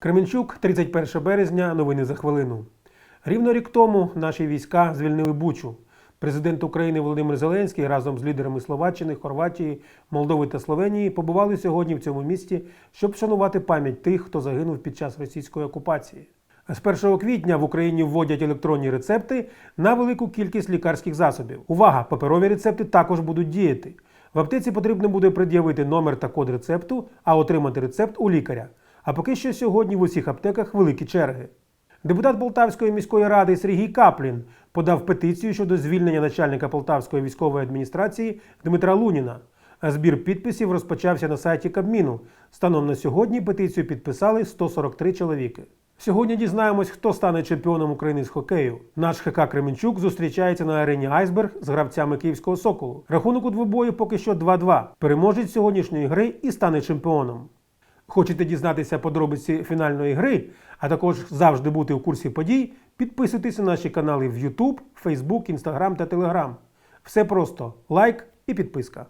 Кременчук, 31 березня. Новини за хвилину. Рівно рік тому наші війська звільнили Бучу. Президент України Володимир Зеленський разом з лідерами Словаччини, Хорватії, Молдови та Словенії побували сьогодні в цьому місті, щоб вшанувати пам'ять тих, хто загинув під час російської окупації. З 1 квітня в Україні вводять електронні рецепти на велику кількість лікарських засобів. Увага! Паперові рецепти також будуть діяти. В аптеці потрібно буде пред'явити номер та код рецепту, а отримати рецепт у лікаря. А поки що сьогодні в усіх аптеках великі черги. Депутат Полтавської міської ради Сергій Каплін подав петицію щодо звільнення начальника Полтавської військової адміністрації Дмитра Луніна. Збір підписів розпочався на сайті Кабміну. Станом на сьогодні петицію підписали 143 чоловіки. Сьогодні дізнаємось, хто стане чемпіоном України з хокею. Наш ХК Кременчук зустрічається на арені Айсберг з гравцями Київського Соколу. Рахунок у двобої поки що 2-2. Переможець сьогоднішньої гри і стане чемпіоном. Хочете дізнатися подробиці фінальної гри, а також завжди бути у курсі подій, підписуйтесь на наші канали в YouTube, Facebook, Instagram та Telegram. Все просто лайк і підписка.